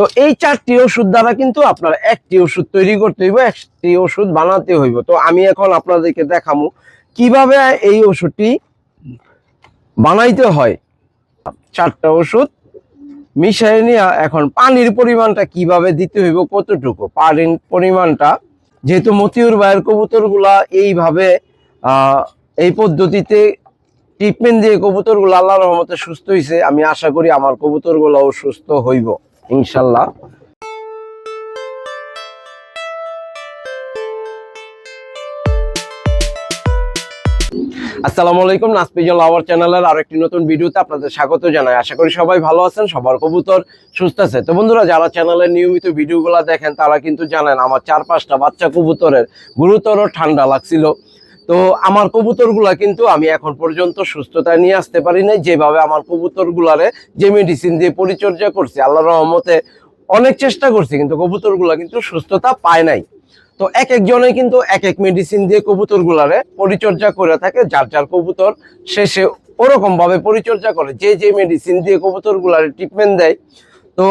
তো এই চারটি ওষুধ দ্বারা কিন্তু আপনার একটি ওষুধ তৈরি করতে হইব, একটি ওষুধ বানাতে হইব। তো আমি এখন আপনাদেরকে দেখামু কীভাবে এই ওষুধটি বানাইতে হয়। চারটা ওষুধ মিশাই নিয়ে এখন পানির পরিমাণটা কীভাবে দিতে হইব, কতটুকু? পানির পরিমাণটা, যেহেতু মতিউর ভাইয়ের কবুতরগুলা এইভাবে এই পদ্ধতিতে ট্রিটমেন্ট দিয়ে কবুতরগুলো আল্লাহ রহমতে সুস্থ হয়েছে আমি আশা করি আমার কবুতরগুলোও সুস্থ হইব। ইনশাল্লাহ। আসসালামু আলাইকুম নাসপিজন লাভার চ্যানেলের আরেকটি নতুন ভিডিওতে আপনাদের স্বাগত জানাই। আশা করি সবাই ভালো আছেন, সবার কবুতর সুস্থ আছে। তো বন্ধুরা, যারা চ্যানেলের নিয়মিত ভিডিওগুলো দেখেন, তারা কিন্তু জানেন, আমার চার পাঁচটা বাচ্চা কবুতরের গুরুতর ঠান্ডা লাগছিল। তো আমার কবুতরগুলা কিন্তু আমি এখন পর্যন্ত সুস্থতা নিয়ে আসতে পারি নাই। যেভাবে আমার কবুতরগুলারে যে মেডিসিন দিয়ে পরিচর্যা করছি আল্লাহ রহমতে অনেক চেষ্টা করছি, কিন্তু কবুতরগুলা কিন্তু সুস্থতা পায় নাই। তো এক একজনে কিন্তু এক এক মেডিসিন দিয়ে কবুতর গুলারে পরিচর্যা করে থাকে, যার যার কবুতর শেষে ওরকম ভাবে পরিচর্যা করে। যে যে মেডিসিন দিয়ে কবুতর গুলারে ট্রিটমেন্ট দেয়, তো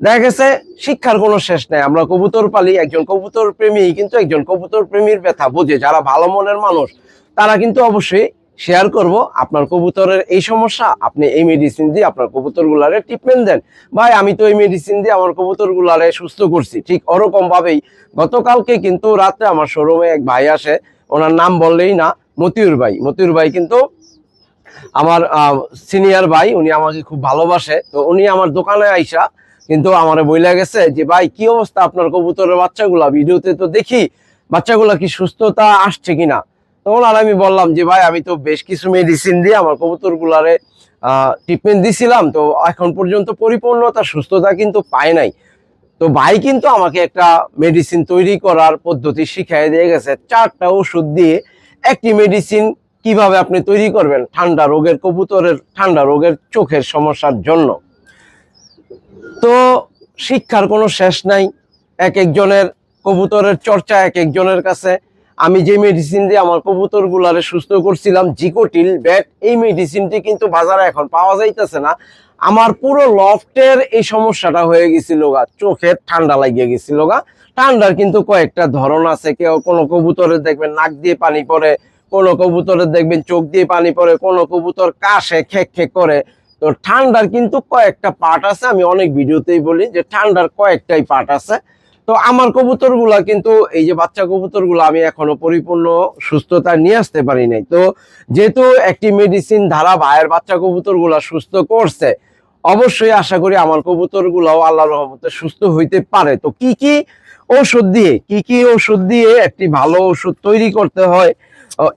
দেখা গেছে, শিক্ষার কোনো শেষ নেই। আমরা কবুতর পালি, একজন কবুতর প্রেমী, কিন্তু একজন কবুতর প্রেমীর ব্যথা। বোঝে, যারা ভালো মনের মানুষ, তারা কিন্তু অবশ্যই শেয়ার করব আপনার কবুতরের এই সমস্যা। আপনি এই মেডিসিন দিয়ে আপনার কবুতর গুলারে ট্রিটমেন্ট দেন। ভাই, আমি তো এই মেডিসিন দিয়ে আমার কবুতর গুলারে সুস্থ করছি। ঠিক ওরকম ভাবেই গতকালকে কিন্তু রাত্রে আমার শোরুমে এক ভাই আসে, ওনার নাম বললেই না, মতিউর ভাই। মতিউর ভাই কিন্তু আমার সিনিয়র ভাই, উনি আমাকে খুব ভালোবাসে। তো উনি আমার দোকানে আইসা কিন্তু আমার বইলা গেছে যে, ভাই, কি অবস্থা আপনার কবুতরের বাচ্চাগুলা? ভিডিওতে তো দেখি বাচ্চাগুলা কি সুস্থতা আসছে কিনা? তখন আর আমি বললাম যে, ভাই, আমি তো বেশ কিছু মেডিসিন দিয়ে আমার কবুতর গুলারে ট্রিটমেন্ট দিছিলাম। তো এখন পর্যন্ত পরিপূর্ণতা, সুস্থতা কিন্তু পায় নাই। তো ভাই কিন্তু আমাকে একটা মেডিসিন তৈরি করার পদ্ধতি শিখাই দিয়ে গেছে। চারটা ওষুধ দিয়ে একটি মেডিসিন কীভাবে আপনি তৈরি করবেন ঠান্ডা রোগের কবুতরের, ঠান্ডা রোগের চোখের সমস্যার জন্য? তো শিক্ষার কোনো শেষ নাই। এক একজনের কবুতরের চর্চা এক একজনের কাছে। আমি যে মেডিসিন দিয়ে আমার কবুতর গুলারে সুস্থ করছিলাম, জিকোটিল, ব্যাট, এই মেডিসিনটি কিন্তু বাজারে এখন পাওয়া যাইতেছে না। আমার পুরো লফটের এই সমস্যাটা হয়ে গেছিল গা, চোখের ঠান্ডা লাগিয়ে গেছিল গা। ঠান্ডার কিন্তু কয়েকটা ধরন আছে, কেউ কোনো কবুতরের দেখবেন নাক দিয়ে পানি পড়ে, কোনো কবুতরের দেখবেন চোখ দিয়ে পানি পড়ে, কোনো কবুতর কাশে খেক খেক করে। তো ঠান্ডার কিন্তু কয়েকটা পার্ট আছে, আমি অনেক ভিডিওতেই বলি যে ঠান্ডার কয়েকটাই পার্ট আছে। তো আমার কবুতরগুলা কিন্তু, এই যে বাচ্চা কবুতরগুলো আমি এখনও পরিপূর্ণ সুস্থতা নিয়ে আসতে পারি নাই। তো যেহেতু একটি মেডিসিন ধারা ভাইয়ের বাচ্চা কবুতরগুলা সুস্থ করছে, অবশ্যই আশা করি আমার কবুতর গুলাও আল্লাহ রহমতে সুস্থ হইতে পারে। তো কি কি ওষুধ দিয়ে, কি কি ওষুধ দিয়ে একটি ভালো ওষুধ তৈরি করতে হয়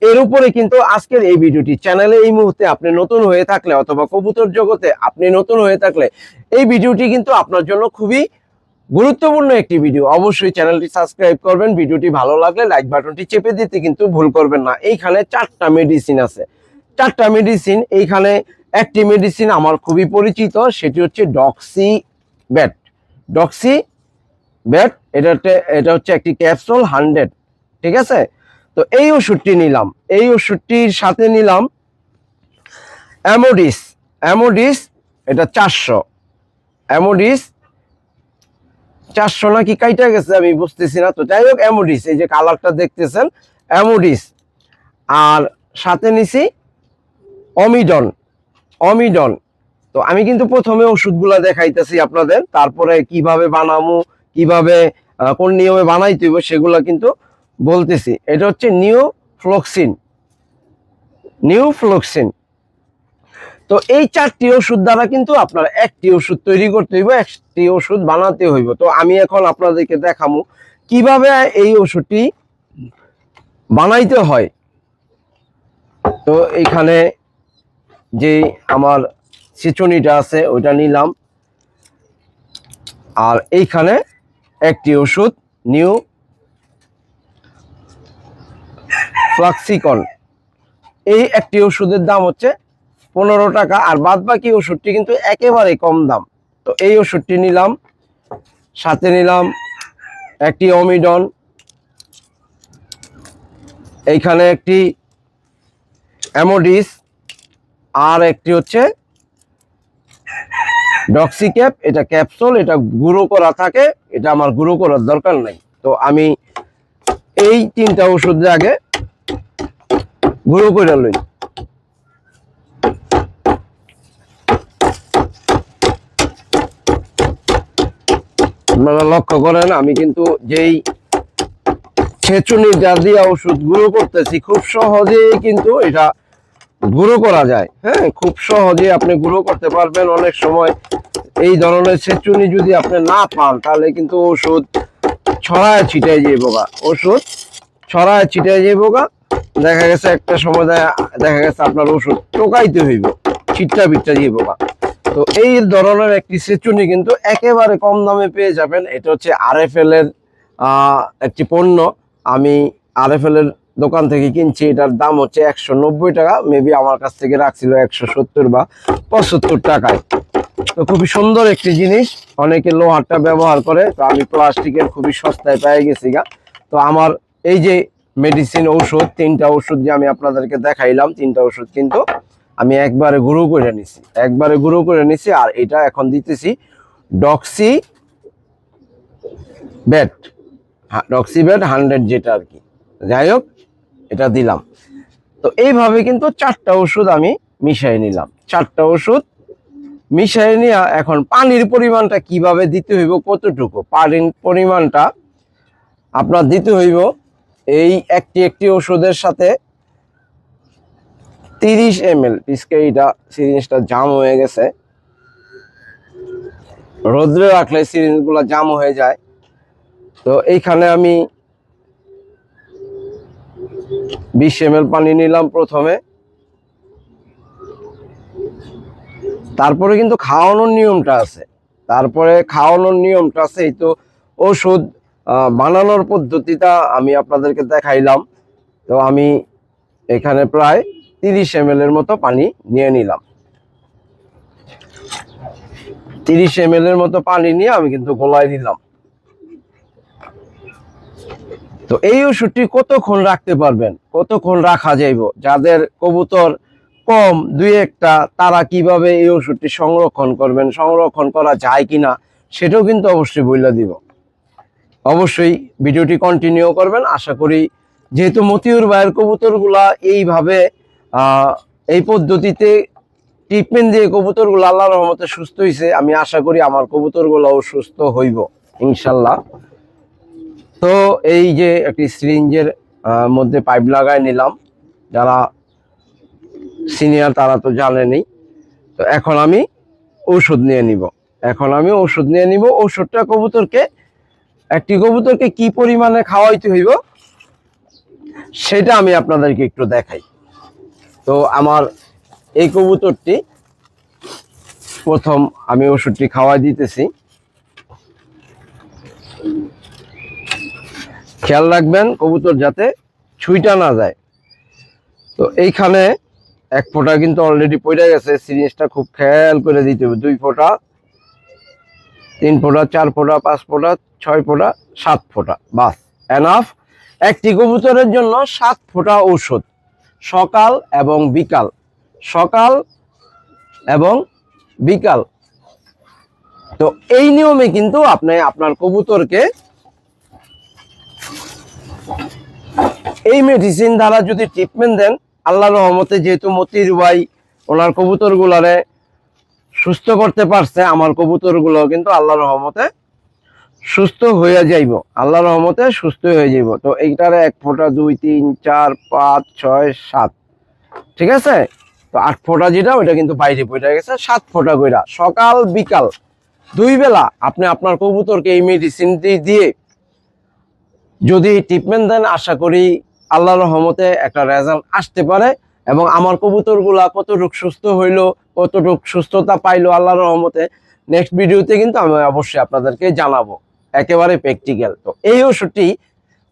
এর উপরে কিন্তু আজকের এই ভিডিওটি। চ্যানেলে এই মুহূর্তে আপনি নতুন হয়ে থাকলে অথবা কবুতর জগতে আপনি নতুন হয়ে থাকলে এই ভিডিওটি কিন্তু আপনার জন্য খুবই গুরুত্বপূর্ণ একটি ভিডিও। অবশ্যই চ্যানেলটি সাবস্ক্রাইব করবেন, ভিডিওটি ভালো লাগলে লাইক বাটনটি চেপে দিতে কিন্তু ভুল করবেন না। এইখানে চারটা মেডিসিন আছে। চারটা মেডিসিন এইখানে একটি মেডিসিন আমার খুবই পরিচিত, সেটি হচ্ছে ডক্সি ব্যাট ডক্সি ব্যাট এটা এটা হচ্ছে একটি ক্যাপসুল হান্ড্রেড ঠিক আছে? তো এই ওষুধটি নিলাম। এই ওষুধটির সাথে নিলাম অ্যামোডিস। অ্যামোডিস, এটা চারশো। অ্যামোডিস, চারশো নাকি কাইটা গেছে, আমি বুঝতেছি না। তো যাই হোক, অ্যামোডিস, এই যে কালারটা দেখতেছেন, অ্যামোডিস। আর সাথে নিছি অমিডন। অমিডন। তো আমি কিন্তু প্রথমে ওষুধগুলো দেখাইতেছি আপনাদের, তারপরে কীভাবে বানামু, কীভাবে কোন নিয়মে বানাইতে হইব সেগুলো কিন্তু বলতেছি, এটা হচ্ছে নিউ ফ্লোক্সিন নিউ ফ্লোক্সিন তো এই চারটি ওষুধ দ্বারা কিন্তু আপনার একটি ওষুধ তৈরি করতে হইব, একটি ওষুধ বানাতে হইব। তো আমি এখন আপনাদেরকে দেখামু কীভাবে এই ওষুধটি বানাইতে হয়। তো এইখানে যে আমার ছেচনিটা আছে, ওইটা নিলাম। আর এইখানে একটি ওষুধ নিউ ফ্লাক্সিকন এই একটি ওষুধের দাম হচ্ছে পনেরো টাকা, আর বাদ বাকি ওষুধটি কিন্তু একেবারে কম দাম। তো এই ওষুধটি নিলাম, সাথে নিলাম একটি অমিডন এইখানে একটি অ্যামোডিস আর একটি হচ্ছে ডক্সি ক্যাপ এটা ক্যাপসুল এটা গুঁড়ো করা থাকে, এটা আমার গুঁড়ো করার দরকার নাই। তো আমি এই তিনটা ওষুধ আগে গুঁড়ো করে লই। আপনারা লক্ষ্য করেন, আমি কিন্তু যেই ছেচুনি যা দিয়া ওষুধ গুঁড়ো করতেছি, খুব সহজেই কিন্তু এটা গুঁড়ো করা যায়। হ্যাঁ খুব সহজে আপনি গুঁড়ো করতে পারবেন। অনেক সময় এই ধরনের ছেচুনি যদি আপনি না পান, তাহলে কিন্তু ওষুধ ছড়ায় ছিটাই যে গা ওষুধ ছড়ায় ছিটাই যে গা দেখা গেছে একটা সময় দেখা- গেছে আপনার ওষুধ টোকাইতে হইব, ছিটটা বিটটা যাইব গা তো এই ধরনের একটি সেচুনি কিন্তু একেবারে কম দামে পেয়ে যাবেন। এটা হচ্ছে আরএফএল এর একটি পণ্য। আমি আরএফএল এর দোকান থেকে কিনছি। এটার দাম হচ্ছে একশো নব্বই টাকা। মেবি আমার কাছ থেকে রাখছিল একশো সত্তর বা পঁচাত্তর টাকায়। তো খুবই সুন্দর একটি জিনিস। অনেকে লোহারটা ব্যবহার করে। তো আমি প্লাস্টিকের খুবই সস্তায় পেয়ে গেছি গা। তো আমার এই যে মেডিসিন ঔষধ, তিনটা ওষুধ যে আমি আপনাদেরকে দেখাইলাম, তিনটা ওষুধ কিন্তু আমি একবারে গুঁড়ো করে নিছি। একবারে গুঁড়ো করে নিছি আর এটা এখন দিতেছি doxy vet doxy vet hundred যেটা আর কি। যাই হোক, এটা দিলাম। তো এইভাবে কিন্তু চারটা ওষুধ আমি মিশাই নিলাম। চারটা ওষুধ মিশাই নিয়ে এখন পানির পরিমাণটা কীভাবে দিতে হইব, কতটুকু? পানির পরিমাণটা আপনার দিতে হইব এই একটি একটি ওষুধের সাথে তিরিশ এম এল পিসকারিটা সিরিঞ্জটা জাম হয়ে গেছে। রোদ্রে রাখলে সিরিঞ্জগুলো জাম হয়ে যায়। তো এইখানে আমি বিশ এম পানি নিলাম প্রথমে। তারপরে কিন্তু খাওয়ানোর নিয়মটা আছে। তারপরে খাওয়ানোর নিয়মটা আছে, এই তো ওষুধ বানানোর পদ্ধতিটা আমি আপনাদেরকে দেখাইলাম। তো আমি এখানে প্রায় তিরিশ এম এর মতো পানি নিয়ে নিলাম। তিরিশ এম এর মতো পানি নিয়ে আমি কিন্তু গোলায় দিলাম তো এই ওষুধটি কতক্ষণ রাখতে পারবেন? কতক্ষণ রাখা যাইব? যাদের কবুতর কম, দুই একটা, তারা কীভাবে এই ওষুধটি সংরক্ষণ করবেন? সংরক্ষণ করা যায় কিনা? সেটাও কিন্তু অবশ্যই বইলা দিব। অবশ্যই ভিডিওটি কন্টিনিউ করবেন। আশা করি যেহেতু মতিউর ভাইয়ের কবুতরগুলা এইভাবে এই পদ্ধতিতে ট্রিটমেন্ট দিয়ে কবুতরগুলো আল্লাহ রহমতে সুস্থ হয়েছে আমি আশা করি আমার কবুতরগুলোও সুস্থ হইব, ইনশাল্লাহ। তো এই যে একটি সিরিঞ্জের মধ্যে পাইপ লাগাই নিলাম, যারা সিনিয়র তারা তো জানেনি তো এখন আমি ঔষধ নিয়ে নিব। এখন আমি ওষুধ নিয়ে নিব ওষুধটা কবুতরকে একটি কবুতরকে কি পরিমাণে খাওয়াইতে হইব, সেটা আমি আপনাদেরকে একটু দেখাই। তো আমার এই কবুতরটি, প্রথম আমি ওষুধটি খাওয়াই দিতেছি। খেয়াল রাখবেন, কবুতর যাতে ছুঁইটা না যায়। তো এইখানে এক ফোঁটা কিন্তু অলরেডি পড়ে গেছে সিরিঞ্জটা খুব খেয়াল করে দিতে হবে। দুই ফোঁটা তিন ফোঁটা, চার ফোঁটা, পাঁচ ফোঁটা, ছয় ফোঁটা, সাত ফোঁটা, বাস এনাফ একটি কবুতরের জন্য সাত ফোঁটা ঔষধ, সকাল এবং বিকাল, সকাল এবং বিকাল। তো এই নিয়মে কিন্তু আপনি আপনার কবুতরকে এই মেডিসিন দ্বারা যদি ট্রিটমেন্ট দেন আল্লাহ রহমতে যেহেতু মতির ভাই ওনার কবুতর গুলারে সুস্থ করতে পারছে আমার কবুতরগুলো কিন্তু আল্লাহ রহমতে সুস্থ হয়ে যাইব। আল্লাহ রহমতে সুস্থ হয়ে যাইব। তো এইটারে এক ফোঁটা দুই, তিন, চার, পাঁচ, ছয়, সাত। ঠিক আছে? তো আট ফোঁটা যেটা, ওইটা কিন্তু বাইরে পড়ে গেছে, সাত ফোঁটা কইরা। সকাল, বিকাল, দুই বেলা আপনি আপনার কবুতরকে এই মেডিসিনটি দিয়ে যদি ট্রিটমেন্ট দেন, আশা করি আল্লাহ রহমতে একটা রেজাল্ট আসতে পারে এবং আমার কবুতরগুলা কতটুকু সুস্থ হইল কতটুকু সুস্থতা পাইলো আল্লাহর রহমতে। নেক্সট ভিডিওতে কিন্তু আমি অবশ্যই আপনাদেরকে জানাব। একেবারে প্র্যাকটিক্যাল তো এই ওষুধটি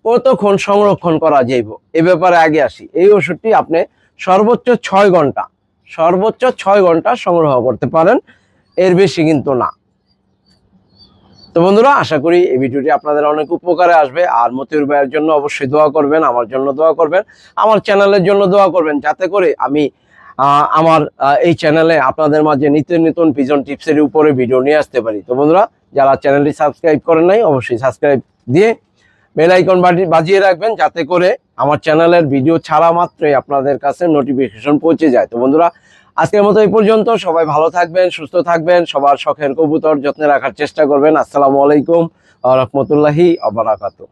কতক্ষণ সংরক্ষণ করা যাইব? এ ব্যাপারে আগে আসি। এই ওষুধটি আপনি সর্বোচ্চ ছয় ঘণ্টা, সর্বোচ্চ ছয় ঘণ্টা সংগ্রহ করতে পারেন। এর বেশি কিন্তু না। তো বন্ধুরা, আশা করি এই ভিডিওটি আপনাদের অনেক উপকারে আসবে। আর মতিউর ভাইয়ের জন্য অবশ্যই দোয়া করবেন, আমার জন্য দোয়া করবেন, আমার চ্যানেলের জন্য দোয়া করবেন, যাতে করে আমি আমার এই চ্যানেলে আপনাদের মাঝে নিত্য নতুন পিজন টিপসের উপরে ভিডিও নিয়ে আসতে পারি। তো বন্ধুরা, যারা চ্যানেলটি সাবস্ক্রাইব করেন নাই, অবশ্যই সাবস্ক্রাইব দিয়ে বেল আইকন বাজিয়ে রাখবেন, যাতে করে আমার চ্যানেলের ভিডিও ছাড়া মাত্রই আপনাদের কাছে নোটিফিকেশন পৌঁছে যায়। তো বন্ধুরা, আজকের মতো এই পর্যন্ত। সবাই ভালো থাকবেন, সুস্থ থাকবেন, সবার শখের কবুতর যত্নে রাখার চেষ্টা করবেন। আসসালামু আলাইকুম রহমতুল্লাহি আবরাকাতু